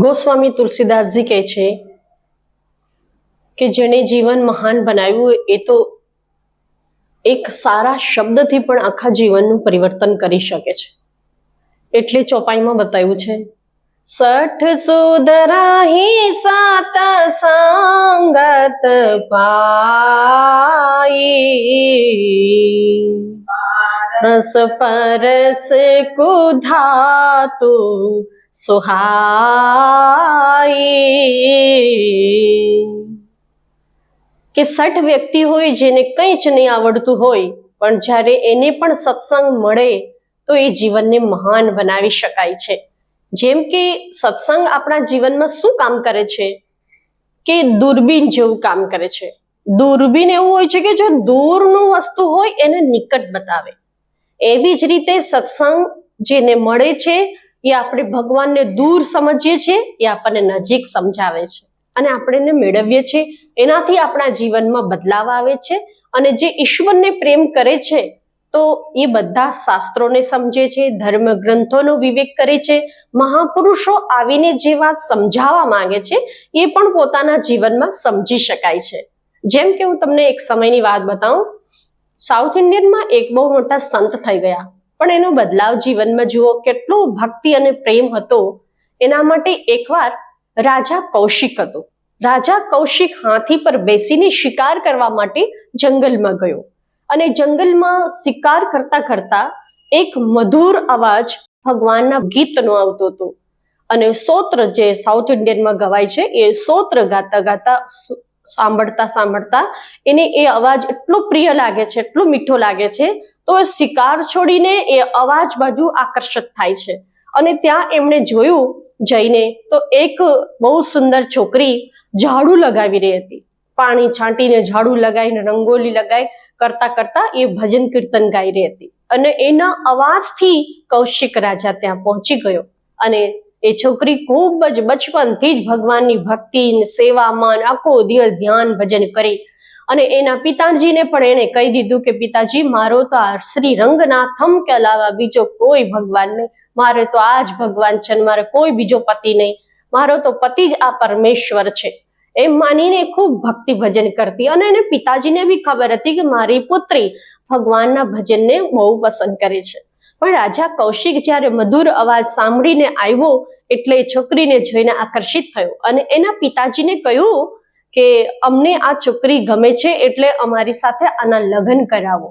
ગોસ્વામી તુલસીદાસજી કહે છે કે જેણે જીવન મહાન બનાવ્યું એ તો એક સારા શબ્દથી પણ આખા જીવનનું પરિવર્તન કરી શકે છે. એટલે ચોપાઈમાં બતાવ્યું છે, સઠ સુધરાહી સાત સંગત પાઈ. રસ પરસ કુધાતુ સુહાઈ. કે સઠ વ્યક્તિ હોય જેને કંઈ જ નહીં આવડતું હોય, પણ જ્યારે એને પણ સત્સંગ મળે, તો એ જીવનને મહાન બનાવી શકાય છે. જેમ કે સત્સંગ આપણા જીવનમાં શું કામ કરે છે? કે દૂરબીન જેવું કામ કરે છે. દૂરબીન એવું હોય છે કે જો દૂરનું વસ્તુ હોય એને નિકટ બતાવે. એવી જ રીતે સત્સંગ જેને મળે છે એ આપણે ભગવાનને દૂર સમજીએ છીએ, એ આપણને નજીક સમજાવે છે. અને આપણે એને મેળવીએ છીએ. એનાથી આપણા જીવનમાં બદલાવ આવે છે અને જે ઈશ્વરને પ્રેમ કરે છે, તો એ બધા શાસ્ત્રોને સમજે છે ધર્મ ગ્રંથોનો વિવેક કરે છે. મહાપુરુષો આવીને જે વાત સમજાવવા માંગે છે, એ પણ પોતાના જીવનમાં સમજી શકાય છે. જેમ કે હું તમને એક સમયની વાત બતાવું. સાઉથ ઇન્ડિયનમાં એક બહુ મોટા સંત થઈ ગયા. પણ એનો બદલાવ જીવનમાં જુઓ, કેટલો ભક્તિ અને પ્રેમ હતો. એના માટે એકવાર રાજા કૌશિક હતો. રાજા કૌશિક હાથી પર બેસીને શિકાર કરવા માટે જંગલમાં ગયો અને જંગલમાં શિકાર કરતા કરતા એક મધુર અવાજ ભગવાનના ગીતનો આવતો હતો. અને સોત્ર જે સાઉથ ઇન્ડિયનમાં ગવાય છે, એ સોત્ર ગાતા ગાતા સાંભળતા સાંભળતા એને એ અવાજ એટલો પ્રિય લાગે છે, એટલો મીઠો લાગે છે તો શિકાર છોડીને એ અવાજ બાજુ આકર્ષિત થાય છે. અને ત્યાં એમણે જોયું જઈને તો એક બહુ સુંદર છોકરી ઝાડુ લગાવી રહી હતી. પાણી છાંટીને ઝાડુ લગાવીને રંગોલી લગાવી કરતા કરતા એ ભજન કીર્તન ગાઈ રહી હતી. અને એના અવાજથી કૌશિક રાજા ત્યાં પહોંચી ગયો. અને એ છોકરી ખૂબ જ બચપનથી જ ભગવાનની ભક્તિ સેવામાં આખો દિવસ ધ્યાન ભજન કરી અને એના પિતાજીને પણ એણે કહી દીધું કે, પિતાજી, મારો તો આ શ્રી રંગનાથમ કે અલાવા બીજો કોઈ ભગવાન નહીં. મારે તો આ જ ભગવાન છે મારે કોઈ બીજો પતિ નહીં. મારો તો પતિ જ આ પરમેશ્વર છે. એમ માનીને ખૂબ ભક્તિ ભજન કરતી અને એને પિતાજીને બી ખબર હતી કે, મારી પુત્રી ભગવાનના ભજનને બહુ પસંદ કરે છે. પણ રાજા કૌશિક જ્યારે મધુર અવાજ સાંભળીને આવ્યો, એટલે છોકરીને જોઈને આકર્ષિત થયો અને એના પિતાજીને કહ્યું કે અમને આ છોકરી ગમે છે એટલે અમારી સાથે આના લગ્ન કરાવો.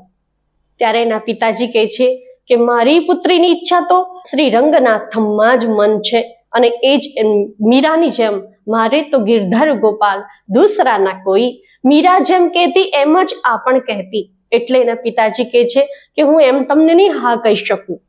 ત્યારે એના પિતાજી કહે છે કે મારી પુત્રીની ઈચ્છા તો શ્રી રંગનાથમમાં જ મન છે અને એ જ મીરાની જેમ. મારે તો ગિરધર ગોપાલ દુસરાના કોઈ. મીરા જેમ કહેતી એમ જ આ પણ કહેતી. એટલે એના પિતાજી કહે છે કે હું એમ તમને નહીં હા કહી શકું.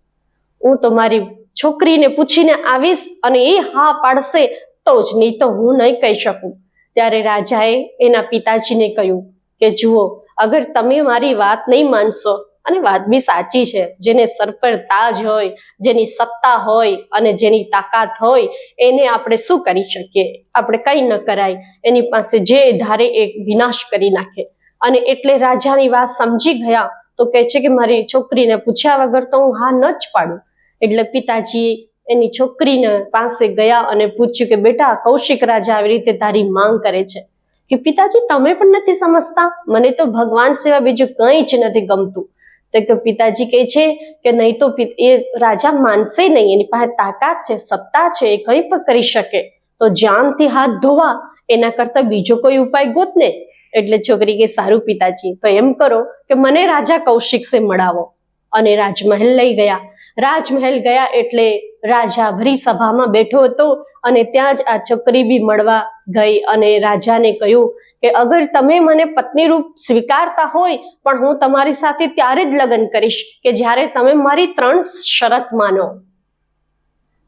હું તો મારી છોકરીને પૂછીને આવીશ અને એ હા પાડશે તો જ નહીં તો હું નહીં કહી શકું. ત્યારે રાજાએ એના પિતાજીને કહ્યું કે, જુઓ, અગર તમે મારી વાત નહીં માનશો, અને વાત બી સાચી છે, જેને સર પર તાજ હોય, જેની સત્તા હોય, અને જેની તાકાત હોય, એને આપણે શું કરી શકીએ? આપણે કંઈ ન કરાય. એની પાસે જે ધારે એ વિનાશ કરી નાખે. અને એટલે રાજાની વાત સમજી ગયા, તો કહે છે કે, મારી છોકરીને પૂછ્યા વગર તો હું હા ન જ પાડું. એટલે પિતાજી એની છોકરીને પાસે ગયા અને પૂછ્યું કે, બેટા, કૌશિક રાજા આવી રીતે તારી માંગ કરે છે? કે, પિતાજી, તમે પણ નથી સમજતા? મને તો ભગવાન સિવાય બીજું કંઈ જ નથી ગમતું. તો કે, પિતાજી કહે છે કે, નહીં તો એ રાજા માનશે નહીં. એની પાસે તાકાત છે, સત્તા છે, એ કંઈ પણ કરી શકે. તો જાનથી હાથ ધોવા. એના કરતા બીજો કોઈ ઉપાય ગોત ને. એટલે છોકરી કે, સારું પિતાજી, તો એમ કરો કે, મને રાજા કૌશિક સે મળાવો. અને રાજમહેલ લઈ ગયા. રાજમહેલ ગયા એટલે રાજા ભરી સભામાં બેઠો હતો અને ત્યાં જ આ છોકરી બી મળવા ગઈ અને રાજાને કહ્યું કે, અગર તમે મને પત્ની રૂપ સ્વીકારતા હોય, પણ હું તમારી સાથે ત્યારે જ લગ્ન કરીશ કે જ્યારે તમે મારી ત્રણ શરત માનો.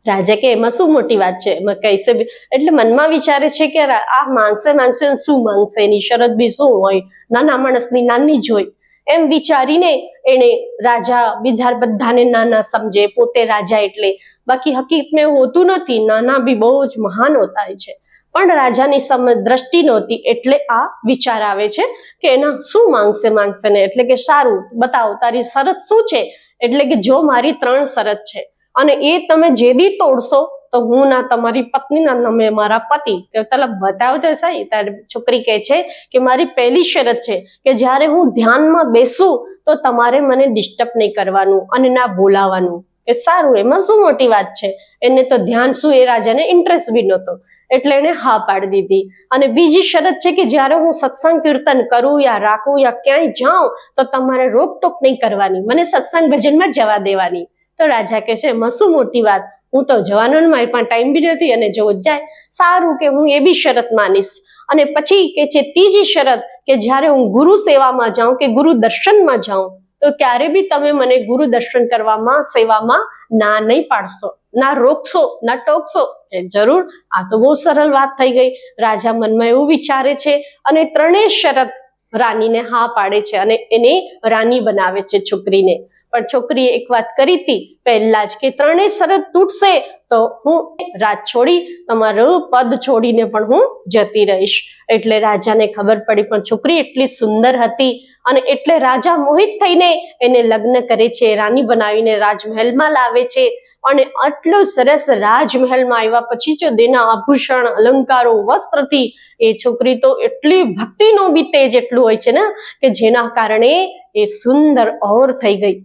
રાજા કે, એમાં શું મોટી વાત છે? એમાં કહીશે એટલે મનમાં વિચારે છે કે, આ માંગશે ને શું માંગશે એની શરત બી શું હોય? નાના માણસની નાની જ હોય. એમ વિચારીને એને રાજા બીજા બધાને નાના સમજે, પોતે રાજા એટલે. બાકી હકીકતમાં હોતું નથી, નાના બી બહુ જ મહાન હોતા છે. પણ રાજાની સમજ દ્રષ્ટિ નહોતી એટલે આ વિચાર આવે છે કે એના શું માંગશે માંગશે ને એટલે કે સારું, બતાવો, તારી શરત શું છે? એટલે કે જો મારી ત્રણ શરત છે. અને એ તમે જે દી તોડશો તો હું ના, તમારી પત્ની ના તમે મારા પતિ. તો તલા બતાવતો સાઈ તારી છોકરી કહે છે કે મારી પહેલી શરત છે કે જ્યારે હું ધ્યાનમાં બેસું, તો તમારે મને ડિસ્ટર્બ નહીં કરવાનું અને ના બોલાવાનું. એ સારું, એમાં શું મોટી વાત છે? એને તો ધ્યાન શું? એ રાજાને ઇન્ટરેસ્ટ બી નહોતો. એટલે એને હા પાડી દીધી. અને બીજી શરત છે કે જ્યારે હું સત્સંગ કીર્તન કરું યા રાખું યા ક્યાંય જાઉં, તો તમારે રોકટોક નહીં કરવાની. મને સત્સંગ ભજનમાં જવા દેવાની. તો રાજા કહે છે, એમાં શું મોટી વાત? હું તો જવાનો મારી પાસે ટાઈમ બી નથી અને જો જાય, સારું કે હું એ બી શરત માનીશ. અને પછી કે છે ત્રીજી શરત કે જ્યારે હું ગુરુ સેવામાં જાઉં કે ગુરુ દર્શનમાં જાઉં, તો ત્યારે બી તમે મને ગુરુ દર્શન કરવામાં, સેવામાં ના નહીં પાડશો, ના રોકશો, ના ટોકશો. એ જરૂર, આ તો બહુ સરળ વાત થઈ ગઈ. રાજા મનમાં એવું વિચારે છે અને ત્રણેય શરત રાનીને હા પાડે છે અને એને રાની બનાવે છે છોકરીને. પણ છોકરીએ એક વાત કરી હતી, પહેલા જ કે ત્રણેય શરત તૂટશે, તો હું રાજ છોડી તમારું પદ છોડીને પણ હું જતી રહીશ. એટલે રાજાને ખબર પડી, પણ છોકરી એટલી સુંદર હતી અને એટલે રાજા મોહિત થઈને એને લગ્ન કરે છે, રાની બનાવીને રાજમહેલમાં લાવે છે અને આટલો સરસ રાજમહેલમાં આવ્યા પછી જો દેના આભૂષણ, અલંકારો, વસ્ત્રથી એ છોકરી તો એટલી ભક્તિનો બી તેજ એટલું હોય છે ને, કે જેના કારણે એ સુંદર ઓર થઈ ગઈ.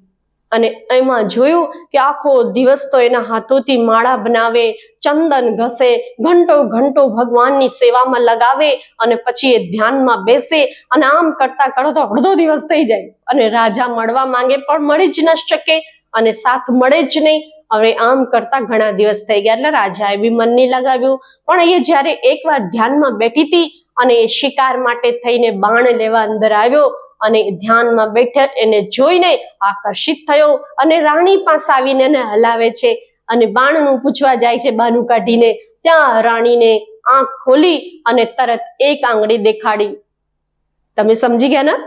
અને એમાં જોયું કે આખો દિવસ તો એના હાથોથી માળા બનાવે, ચંદન ઘસે, ઘંટો ઘંટો ભગવાનની સેવામાં લગાવે અને પછી એ ધ્યાનમાં બેસે અને આમ કરતા કરતા અડધો દિવસ થઈ જાય. અને રાજા મળવા માંગે પણ મળી જ ન શકે અને સાથ મળે જ નહીં. હવે આમ કરતા ઘણા દિવસ થઈ ગયા એટલે રાજાએ બી મન નહીં લગાવ્યું. પણ એ જ્યારે એકવાર ધ્યાનમાં બેઠી હતી અને એ શિકાર માટે થઈને બાણ લેવા અંદર આવ્યો અને ધ્યાનમાં બેઠે એને જોઈને આકર્ષિત થયો અને રાણી પાસે આવીને એને હલાવે છે અને બાણનું પૂછવા જાય છે, બાનું કાઢીને. ત્યાં રાણીને આંખ ખોલી અને તરત એક આંગળી દેખાડી. તમે સમજી ગયા ના?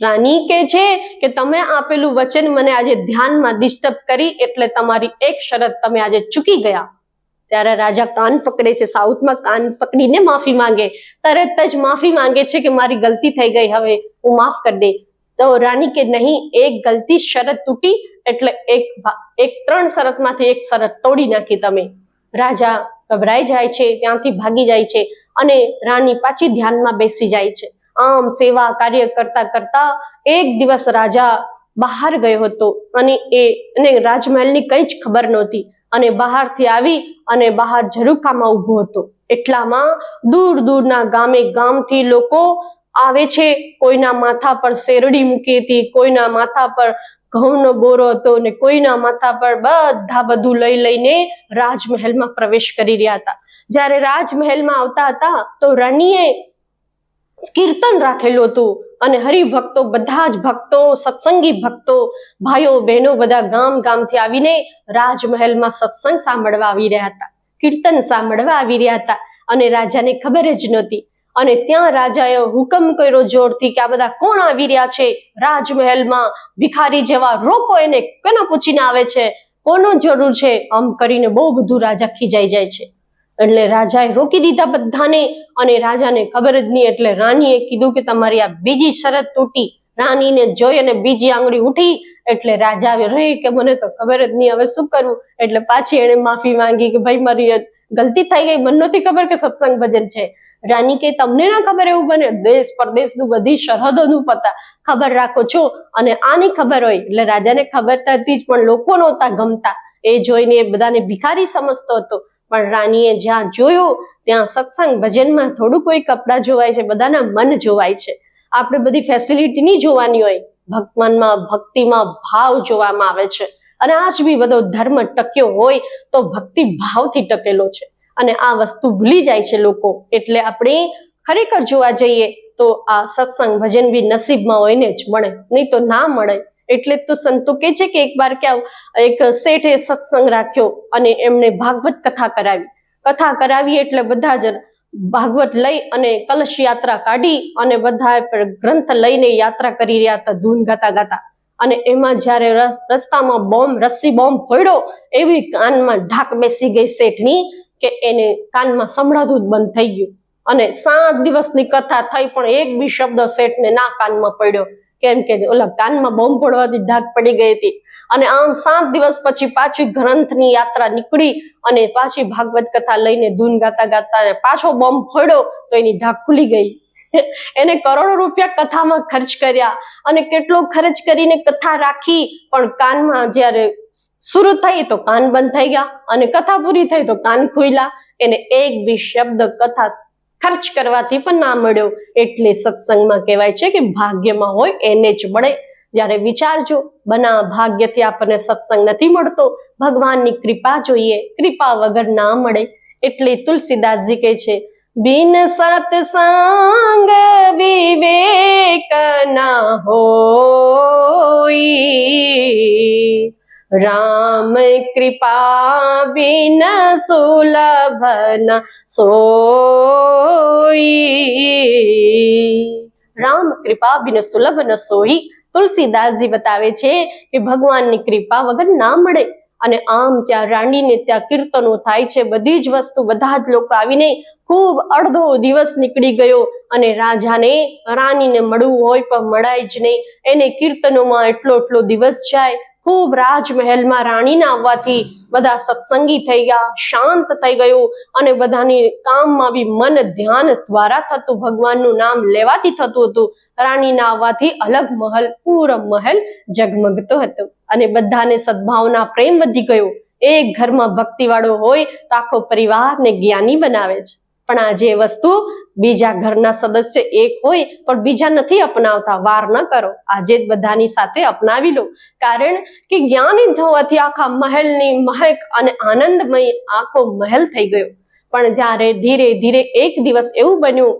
રાની કે છે કે તમે આપેલું વચન મને આજે ધ્યાનમાં ડિસ્ટર્બ કરી એટલે તમારી એક શરત તમે આજે ચૂકી ગયા. ત્યારે રાજા કાન પકડે છે, સાઉથમાં કાન પકડીને માફી માંગે. તરત જ માફી માંગે છે કે મારી ગલતી થઈ ગઈ, હવે હું માફ કરી દે તો રાણી કે નહીં, એક ગલતી શરત તૂટી, એટલે એક એક ત્રણ શરતમાંથી એક શરત તોડી નાખી તમે. રાજા ગભરાઈ જાય છે, ત્યાંથી ભાગી જાય છે અને રાણી પાછી ધ્યાનમાં બેસી જાય છે. આમ સેવા કાર્ય કરતા કરતા એક દિવસ રાજા બહાર ગયો હતો અને એ એને રાજમહેલની કઈ જ ખબર નહોતી. અને બહારથી આવી અને બહાર ઝરૂખામાં ઊભો હતો. એટલામાં દૂર દૂરના ગામે ગામથી લોકો આવે છે. કોઈના માથા પર શેરડી મૂકી હતી, કોઈના માથા પર ઘઉંનો બોરો હતો ને કોઈના માથા પર બધા બધું લઈ લઈને રાજમહેલમાં પ્રવેશ કરી રહ્યા હતા. જ્યારે રાજમહેલમાં આવતા હતા તો રાણીએ કીર્તન રાખેલું હતું. અને હરિભક્તો, બધા જ ભક્તો, સત્સંગી ભક્તો, ભાઈઓ, બહેનો બધા ગામ ગામથી આવીને રાજમહેલમાં સત્સંગ સાંભળવા આવી રહ્યા હતા, કીર્તન સાંભળવા આવી રહ્યા હતા અને રાજાને ખબર જ નહોતી. અને ત્યાં રાજાએ હુકમ કર્યો જોરથી કે આ બધા કોણ આવી રહ્યા છે? રાજમહેલમાં ભિખારી જેવા રોકો એને કોને પૂછીને આવે છે? કોનો જરૂર છે? આમ કરીને બહુ બધું રાજા ખીજાઈ જાય છે. એટલે રાજાએ રોકી દીધા બધાને અને રાજાને ખબર જ નહીં એટલે રાણીએ કીધું કે તમારી આ બીજી શરત તૂટી. રાણીને જોઈ અને બીજી આંગળી ઉઠી એટલે રાજા રહી કે મને તો ખબર જ નહીં હવે શું કરવું એટલે પાછી એણે માફી માંગી કે ભાઈ મારી ગલતી થઈ ગઈ. મને નહોતી ખબર કે સત્સંગ ભજન છે. રાની કે તમને ના ખબર એવું બને? દેશ પરદેશનું બધી સરહદોનું પતા. ખબર રાખો છો? અને આની ખબર હોય. એટલે રાજાને ખબર તો હતી જ, પણ લોકો નહોતા ગમતા. એ જોઈને બધાને ભિખારી સમજતો હતો. પણ રાણીએ જ્યાં જોયું, ત્યાં સત્સંગ ભજનમાં થોડું કોઈ કપડાં જોવાય છે, બધાના મન જોવાય છે. આપણે બધી ફેસિલિટી નહીં જોવાની હોય ભગવાનમાં ભક્તિમાં ભાવ જોવામાં આવે છે. અને આજ બી બધો ધર્મ ટક્યો હોય, તો ભક્તિ ભાવથી ટકેલો છે. અને આ વસ્તુ ભૂલી જાય છે લોકો, એટલે આપણે ખરેખર જોવા જઈએ, તો આ સત્સંગ ભજન બી નસીબમાં હોય ને જ મળે, નહીં તો ના મળે. એટલે જ તો સંતો કે છે કે એક વાર ક્યાં એક શેઠે સત્સંગ રાખ્યો અને એમણે ભાગવત કથા કરાવી. કથા કરાવી એટલે બધા જ ભાગવત લઈ અને કલશ યાત્રા કાઢી અને બધા ગ્રંથ લઈને યાત્રા કરી રહ્યા હતા, ધૂન ગાતા ગાતા. અને એમાં જ્યારે રસ્તામાં બોમ્બ, રસ્સી બોમ્બ ફોડ્યો, એવી કાનમાં ઢાક બેસી ગઈ શેઠની કે એને કાનમાં સંભળાતું બંધ થઈ ગયું. અને સાત દિવસની કથા થઈ પણ એક બી શબ્દ શેઠને ના કાનમાં પડ્યો. કેમ કે ઓલા કાનમાં બોમ્બ પડવાથી ધાક પડી ગઈ હતી. અને આમ સાત દિવસ પછી પાછી ગ્રંથની યાત્રા નીકળી અને પાછી ભાગવત કથા લઈને ધૂન ગાતા ગાતા પાછો બોમ્બ ફોડ્યો તો એની ઢાક ખુલી ગઈ. એને કરોડો રૂપિયા કથામાં ખર્ચ કર્યા અને કેટલો ખર્ચ કરીને કથા રાખી પણ કાનમાં જ્યારે શરૂ થઈ તો કાન બંધ થઈ ગયા અને કથા પૂરી થઈ તો કાન ખુલ્યા. એને એક બી શબ્દ કથા ખર્ચ કરવાથી પણ ના મળ્યો. એટલે સત્સંગમાં કહેવાય છે કે ભાગ્યમાં હોય એને જ મળે. જ્યારે વિચારજો બના, ભાગ્યથી આપણને સત્સંગ નથી મળતો. ભગવાનની કૃપા જોઈએ. કૃપા વગર ના મળે. એટલે તુલસીદાસજી કહે છે, બિન સત્સંગ વિવેક ના હોય. રામ કૃપા બિન સુલભન સોઈ. રામ કૃપા બિન સુલભન સોઈ. તુલસીદાસજી બતાવે છે કે ભગવાનની કૃપા વગર ના મળે. અને આમ ત્યાં રાણીને ત્યાં કીર્તનો થાય છે. બધી જ વસ્તુ બધા જ લોકો આવીને ખૂબ અડધો દિવસ નીકળી ગયો. અને રાજાને, રાણીને મળવું હોય પણ મળાય જ નહીં. એને કીર્તનોમાં એટલો એટલો દિવસ જાય. ખૂબ રાજમહેલમાં રાણીના આવવાથી બધા સત્સંગી થઈ ગયા, શાંત થઈ ગયું અને બધાની કામમાં બી મન ધ્યાન દ્વારા થતું, ભગવાનનું નામ લેવાથી થતું હતું. રાણીના આવવાથી અલગ મહલ, પૂરો મહેલ જગમગતો હતો અને બધાને સદભાવના પ્રેમ વધી ગયો. એક ઘરમાં ભક્તિવાળો હોય તો આખો પરિવારને જ્ઞાની બનાવે છે. પણ આજે એ વસ્તુ બીજા ઘરના સદસ્ય એક હોય, પણ બીજા નથી અપનાવતા, વાર ન કરો. આજે જ બધાની સાથે અપનાવી લો. કારણ કે જ્ઞાની થવાથી આખા મહેલની મહેક અને આનંદમય આખો મહેલ થઈ ગયો. પણ જ્યારે ધીરે ધીરે એક દિવસ એવું બન્યું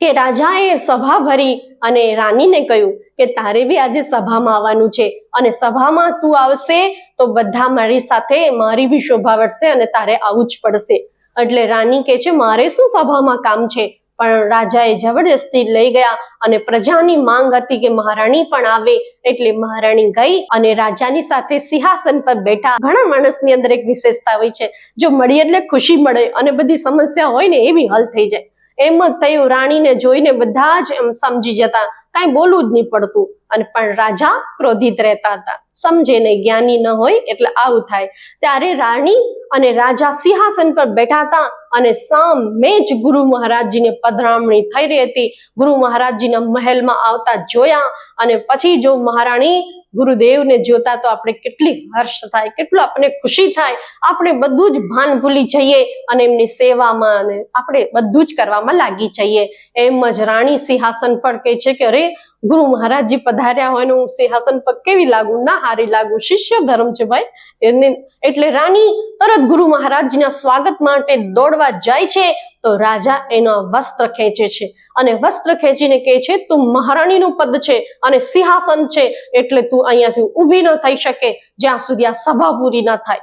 કે રાજાએ સભા ભરી અને રાનીને કહ્યું કે તારે બી આજે સભામાં આવવાનું છે અને સભામાં તું આવશે તો બધા મારી સાથે, મારી બી શોભા વધશે અને તારે આવવું જ પડશે. એટલે રાની કે છે, મારે શું સભામાં કામ છે? પણ રાજાએ જબરજસ્તી લઈ ગયા અને પ્રજાની માંગ હતી કે મહારાણી પણ આવે. એટલે મહારાણી ગઈ અને રાજાની સાથે સિંહાસન પર બેઠા. ઘણા માણસની અંદર એક વિશેષતા હોય છે. જો મળી એટલે ખુશી મળે અને બધી સમસ્યા હોય ને એવી હલ થઈ જાય. એમ જ થયું. રાણીને જોઈને બધા જ એમ સમજી જતા. કાંઈ બોલવું જ નહીં પડતું. અને પણ રાજા ક્રોધિત રહેતા હતા. સમજે નહીં જ્ઞાની ન હોય એટલે આવું થાય. ત્યારે રાણી અને રાજા સિંહાસન પર બેઠા હતા અને સામે જ ગુરુ મહારાજજીને પધરામણી થઈ રહી હતી. ગુરુ મહારાજજીના મહેલમાં આવતા જોયા અને પછી જો મહારાણી ગુરુદેવને જોતા તો આપણે કેટલી હર્ષ થાય, કેટલું આપણને ખુશી થાય. આપણે બધું જ ભાન ભૂલી જઈએ અને એમની સેવામાં અને આપણે બધું જ કરવામાં લાગી જઈએ. એમ જ રાણી સિંહાસન પર કહે છે કે, અરે, ગુરુ મહારાજજી પધાર્યા હોય ને હું સિંહાસન પર કેવી લાગુ? ના હારી લાગુ. શિષ્ય ધર્મ છે ભાઈ. એને એટલે રાણી તરત ગુરુ મહારાજજીના સ્વાગત માટે દોડવા જાય છે. તો રાજા એનો વસ્ત્ર ખેંચે છે. અને વસ્ત્ર ખેંચીને કહે છે, તું મહારાણીનું પદ છે અને સિંહાસન છે, એટલે તું અહીંયાથી ઊભી ન થઈ શકે, જ્યાં સુધી આ સભા પૂરી ન થાય.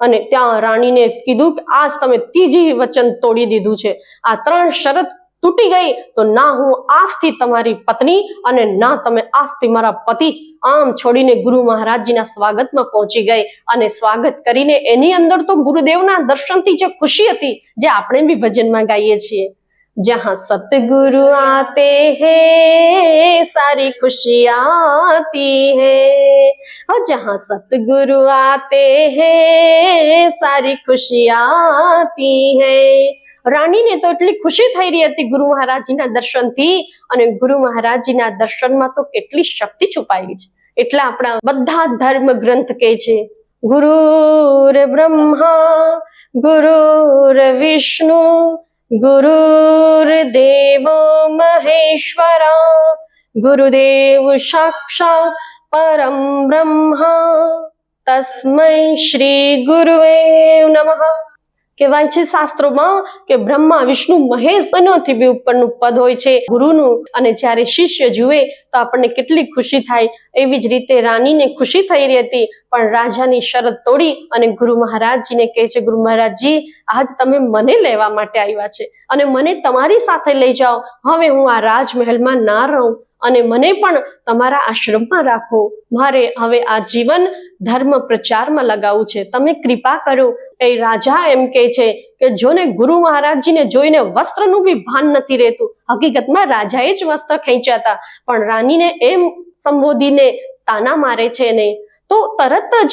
અને ત્યાં રાણીને કીધું કે, આજ તમે ત્રીજી વચન તોડી દીધું છે. આ ત્રણ શરત તૂટી ગઈ, તો ના હું આજથી તમારી પત્ની અને ના તમે આજથી મારા પતિ. આમ છોડીને ગુરુ મહારાજજીના સ્વાગતમાં પહોંચી ગઈ અને સ્વાગત કરીને એની અંદર તો ગુરુદેવના દર્શનથી જે ખુશી હતી, જે આપણે બી ભજનમાં ગાઈએ છીએ. જ્યાં સતગુરુ આતે હે, સારી ખુશી આતી હે. જ્યાં સતગુરુ આતે હે, સારી ખુશી આતી હૈ. રાણીને તો એટલી ખુશી થઈ રહી હતી ગુરુ મહારાજજીના દર્શનથી. અને ગુરુ મહારાજજીના દર્શનમાં તો કેટલી શક્તિ છુપાયેલી છે. એટલા આપણા બધા ધર્મ ગ્રંથ કહે છે, ગુરુર બ્રહ્મા, ગુરુર વિષ્ણુ ગુરુર્દેવો મહેશ્વરા, ગુરુદેવ સાક્ષાત પરમ બ્રહ્મા, તસ્મય શ્રી ગુરુવે નમઃ. કહેવાય છે શાસ્ત્રોમાં કે બ્રહ્મા, વિષ્ણુ, મહેશ એનાથી બી ઉપરનું પદ હોય છે ગુરુનું. અને જ્યારે શિષ્ય જુએ તો આપણને કેટલી ખુશી થાય. એવી જ રીતે રાનીને ખુશી થઈ રહી હતી, પણ રાજાની શરત તોડી અને ગુરુ મહારાજજીને કહે છે, ગુરુ મહારાજજી, આજ તમે મને લેવા માટે આવ્યા છે અને મને તમારી સાથે લઈ જાઓ. હવે હું આ રાજમહેલમાં ના રહું અને મને પણ તમારા આશ્રમમાં રાખો. મારે હવે આ જીવન ધર્મ પ્રચારમાં લગાવવું છે. તમે કૃપા કરો. એ રાજા એમ કે છે કે જોને ગુરુ મહારાજજીને જોઈને વસ્ત્રનું બી ભાન નથી રહેતું. હકીકતમાં રાજાએ જ વસ્ત્ર ખેંચ્યા હતા, પણ રાનીને એમ સંબોધીને તાના મારે છે ને તો તરત જ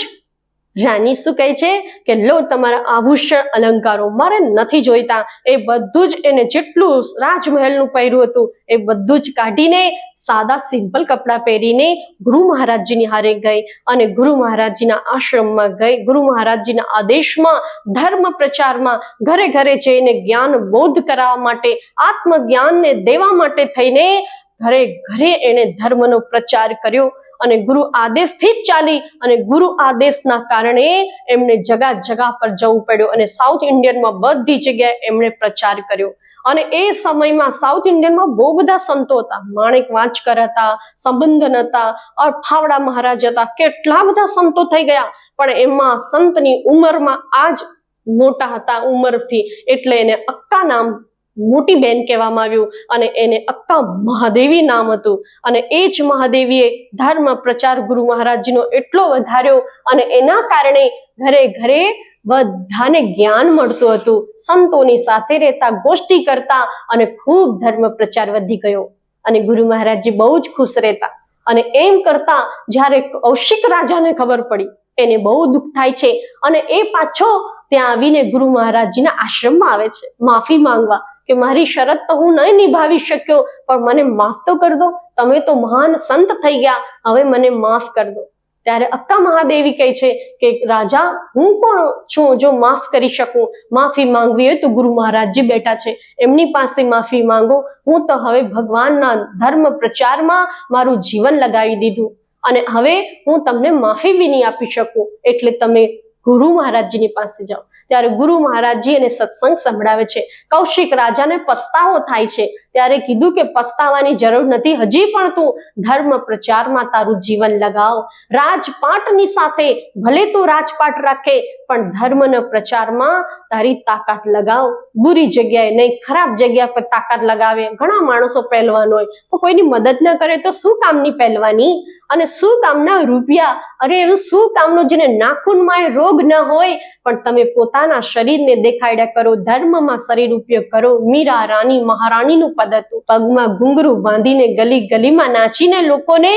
રાની શું કહે છે? કે લો, તમારા આભૂષણ, અલંકારો મારે નથી જોઈતા. એ બધું જ એને જેટલું રાજમહેલનું પહેર્યું હતું, એ બધું જ કાઢીને સાદા, સિમ્પલ કપડાં પહેરીને ગુરુ મહારાજજીની હારે ગઈ અને ગુરુ મહારાજજીના આશ્રમમાં ગઈ. ગુરુ મહારાજજીના આદેશમાં, ધર્મ પ્રચારમાં ઘરે ઘરે જઈને જ્ઞાન બોધ કરાવવા માટે, આત્મજ્ઞાનને દેવા માટે થઈને ઘરે ઘરે એણે ધર્મનો પ્રચાર કર્યો. અને ગુરુ આદેશથી જ ચાલી અને ગુરુ આદેશના કારણે એમને જગા જગા પર જવું પડ્યું અને સાઉથ ઇન્ડિયનમાં બધી જગ્યાએ એમણે પ્રચાર કર્યો. અને એ સમયમાં સાઉથ ઇન્ડિયનમાં બહુ બધા સંતો હતા. માણેક વાંચકર હતા, સંબંધન હતા, અરફાવડા મહારાજ હતા, કેટલા બધા સંતો થઈ ગયા. પણ એમાં સંતની ઉંમરમાં આ જ મોટા હતા ઉંમરથી એટલે એને અક્કા નામ મોટી બેન કહેવામાં આવ્યું અને એને અક્કા મહાદેવી નામ હતું. અને એ જ મહાદેવીએ ધર્મ પ્રચાર ગુરુ મહારાજજીનો એટલો વધાર્યો અને એના કારણે ઘરે ઘરે બધાને જ્ઞાન મળતું હતું. સંતોની સાથે રહેતા, ગોષ્ઠી કરતા અને ખૂબ ધર્મ પ્રચાર વધી ગયો. અને ગુરુ મહારાજજી બહુ જ ખુશ રહેતા. અને એમ કરતા જ્યારે કૌશિક રાજાને ખબર પડી, એને બહુ દુઃખ થાય છે અને એ પાછો ત્યાં આવીને ગુરુ મહારાજજીના આશ્રમમાં આવે છે, માફી માંગવા. કે મારી શરત તો હું નહીં નિભાવી શક્યો, પણ મને માફ તો કર દો. તમે તો મહાન સંત થઈ ગયા, હવે મને માફ કર દો. ત્યારે અક્કા મહાદેવી કહે છે કે, રાજા, હું પણ છું જો માફ કરી શકું? માફી માંગવી હોય તો ગુરુ મહારાજજી બેઠા છે, એમની પાસે માફી માંગો. હું તો હવે ભગવાનના ધર્મ પ્રચારમાં મારું જીવન લગાવી દીધું. અને હવે હું તમને માફી બી નહીં આપી શકું. એટલે તમે ગુરુ મહારાજજીની પાસે જાઓ. ત્યારે ગુરુ મહારાજજી એને સત્સંગ સંભળાવે છે. કૌશિક રાજાને પસ્તાવો થાય છે. ત્યારે કીધું કે પસ્તાવાની જરૂર નથી. હજી પણ તું ધર્મ પ્રચારમાં તારું જીવન લગાવ. રાજપાટની સાથે ભલે તું રાજપાટ રાખે, પણ ધર્મના પ્રચારમાં તારી તાકાત લગાવ. બુરી જગ્યાએ નહીં, ખરાબ જગ્યા પર તાકાત લગાવે. ઘણા માણસો પહેલવાન હોય. તો કોઈની મદદ ન કરે તો શું કામની પહેલવાની? અને શું કામના રૂપિયા? અરે, એવું શું કામનું જેને નાખુનમાં રોગ ન હોય, પણ તમે પોતાના શરીરને દેખાડ્યા કરો, ધર્મમાં શરીર ઉપયોગ કરો. મીરા રાની મહારાણીનું પદ હતું. પગમાં ઘુંઘરું બાંધીને ગલી ગલીમાં નાચીને લોકોને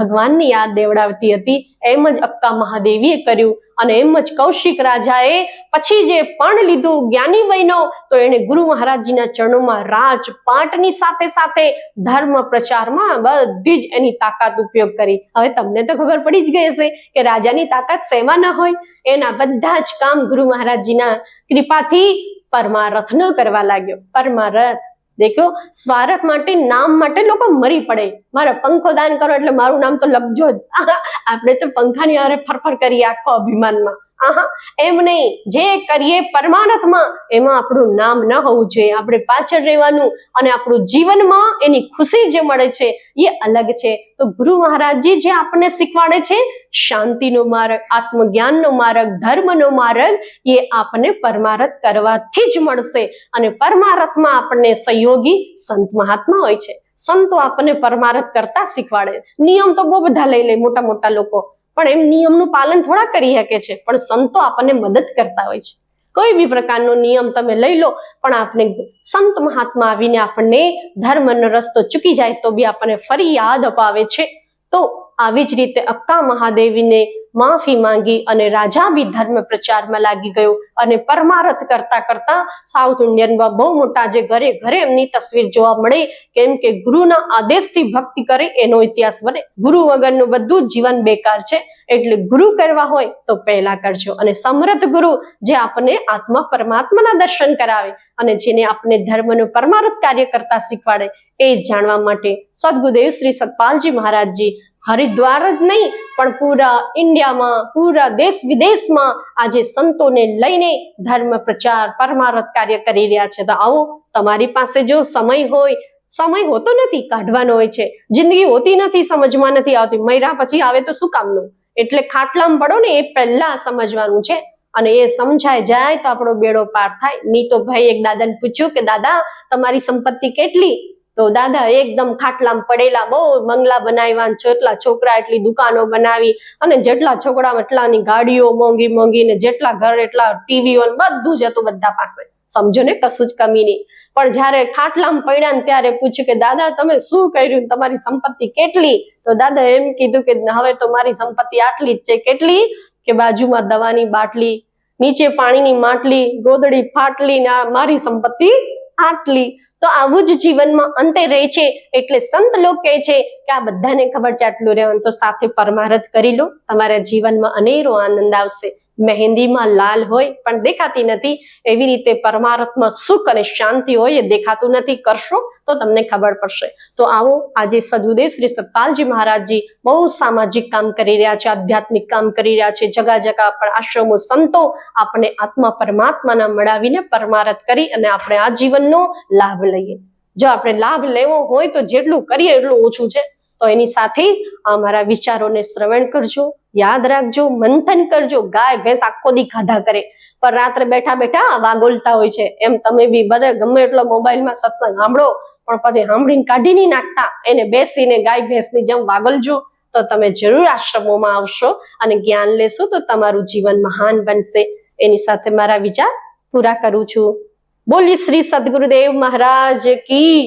ભગવાનની યાદ દેવડાવતી હતી. એમ જ અક્કા મહાદેવીએ કર્યું. અને એમ જ કૌશિક રાજાએ પછી જે પણ લીધું જ્ઞાની વયનો તો એને ગુરુ મહારાજજીના ચરણોમાં રાજપાટની સાથે સાથે ધર્મ પ્રચારમાં બધી જ એની તાકાત ઉપયોગ કરી. હવે તમને તો ખબર પડી જ ગઈ હશે કે રાજાની તાકાત સેવા ન હોય. એના બધા જ કામ ગુરુ મહારાજજીના કૃપાથી પરમારથ ન કરવા લાગ્યો. પરમારથ દેખો સ્વાર્થ માટે, નામ માટે લોકો મરી પડે. મારા પંખો દાન કરો એટલે મારું નામ તો લખજો જ. આપણે તો પંખાની હારે ફરફર કરીએ આખો અભિમાનમાં. આહા, એમ નહીં. જે કરીએ પરમાનતમાં એમાં આપણું નામ ન હોવું જોઈએ. આપણે પાછળ રહેવાનું અને આપણું જીવનમાં એની ખુશી જે મળે છે, એ અલગ છે. તો ગુરુ મહારાજજી જે આપણને શીખવાડે છે, શાંતિનો માર્ગ, આત્મજ્ઞાનનો માર્ગ, ધર્મનો માર્ગ, એ આપણને પરમારથ કરવાથી જ મળશે. અને પરમારથમાં આપણને સહયોગી સંત મહાત્મા હોય છે. સંતો આપણને પરમારથ કરતા શીખવાડે. નિયમ તો બહુ બધા લઈ લે મોટા મોટા લોકો. પણ એમ નિયમનું પાલન થોડા કરી શકે છે. પણ સંતો આપણને મદદ કરતા હોય છે. કોઈ બી પ્રકારનો નિયમ તમે લઈ લો, પણ આપણે સંત મહાત્મા આવીને આપણને ધર્મનો રસ્તો ચૂકી જાય તો બી આપણને ફરી યાદ અપાવે છે. તો આવી જ રીતે અક્કા મહાદેવીને માફી માંગી અને રાજા બી ધર્મ પ્રચારમાં લાગી ગયો. અને પરમારથ કરતા કરતા સાઉથ ઇન્ડિયનમાં બહુ મોટા જે ઘરે ઘરે એમની તસવીર જોવા મળે, કેમ કે ગુરુના આદેશથી ભક્તિ કરે, એનો ઇતિહાસ બને. ગુરુ વગરનું બધું જીવન બેકાર છે. એટલે ગુરુ કરવા હોય તો પહેલા કરજો. અને સમર્થ ગુરુ જે આપણને આત્મા પરમાત્માના દર્શન કરાવે અને જેને આપણે ધર્મનું પરમારથ કાર્ય કરતા શીખવાડે, એ જાણવા માટે સદગુદેવ શ્રી સતપાલજી મહારાજજી હરિદ્વાર જ નહીં, પણ પૂરા ઇન્ડિયામાં, પૂરા દેશ વિદેશમાં આજે સંતોને લઈને ધર્મ પ્રચાર, પરમારથ કાર્ય કરી રહ્યા છે. તો આવો, તમારી પાસે જો સમય હોય, સમય હોતો નથી, કાઢવાનો હોય છે. જિંદગી હોતી નથી, સમજમાં નથી આવતી. મૈરા પછી આવે તો શું કામનું? એટલે ખાટલામાં પડો ને, એ પહેલા સમજવાનું છે. અને એ સમજાય જાય તો આપણો બેડો પાર થાય. નહીં તો ભાઈ, એક દાદાને પૂછ્યું કે, દાદા, તમારી સંપત્તિ કેટલી? તો દાદા એકદમ ખાટલામાં પડેલા, બહુ બંગલા બનાવ્યા જેટલા છોકરા એટલી દુકાનો બનાવી અને જેટલા છોકરા એટલાની ગાડીઓ મોંઘી મોંઘી ને જેટલા ઘર એટલા ટીવીઓ બધું જ હતું બધા પાસે. સમજો ને કશું જ કમી નહીં. પણ જ્યારે ખાટલામાં પડ્યા ને ત્યારે પૂછ્યું કે, દાદા, તમે શું કર્યું? તમારી સંપત્તિ કેટલી? તો દાદા એમ કીધું કે, હવે તો મારી સંપત્તિ આટલી જ છે. કેટલી? કે બાજુમાં દવાની બાટલી, નીચે પાણીની માટલી, ગોદડી ફાટલી ને મારી સંપત્તિ આટલી. તો આવું જ જીવનમાં અંતે રહે છે એટલે સંત લોક કહે છે કે આ બધાને ખબર છે આટલું રહેવાનું. તો સાથે પરમારથ કરી લો. તમારા જીવનમાં અનેરો આનંદ આવશે. મહેંદીમાં લાલ હોય, પણ દેખાતી નથી. એવી રીતે પરમારથમાં સુખ અને શાંતિ હોય, એ દેખાતું નથી. કરશો તો તમને ખબર પડશે. તો આવો આજે સદુદેવ શ્રી સતપાલજી મહારાજજી બહુ સામાજિક કામ કરી રહ્યા છે, આધ્યાત્મિક કામ કરી રહ્યા છે. જગા જગા પણ આશ્રમો સંતો આપણે આત્મા પરમાત્માના મળાવીને પરમારથ કરી અને આપણે આ જીવનનો લાભ લઈએ. જો આપણે લાભ લેવો હોય તો જેટલું કરીએ એટલું ઓછું છે. તો એની સાથે અમારા વિચારોને શ્રવણ કરજો. યાદ રાખજો, મંથન કરજો, ગાય, ભેંસ આખો દી ખાધા કરે. પણ રાત્રે બેઠા બેઠા વાગોલતા હોય છે. એમ તમે બી બધા ગમે એટલો મોબાઈલમાં સત્સંગ સાંભળો, પણ પછી સાંભળીને કાઢી નહીં નાખતા. એને બેસીને ગાય, ભેંસની જેમ વાગલજો, તો તમે જરૂર આશ્રમોમાં આવશો અને જ્ઞાન લેશો તો તમારું જીવન મહાન બનશે. એની સાથે મારા વિચાર પૂરા કરું છું. બોલી શ્રી સદગુરુદેવ મહારાજ કી.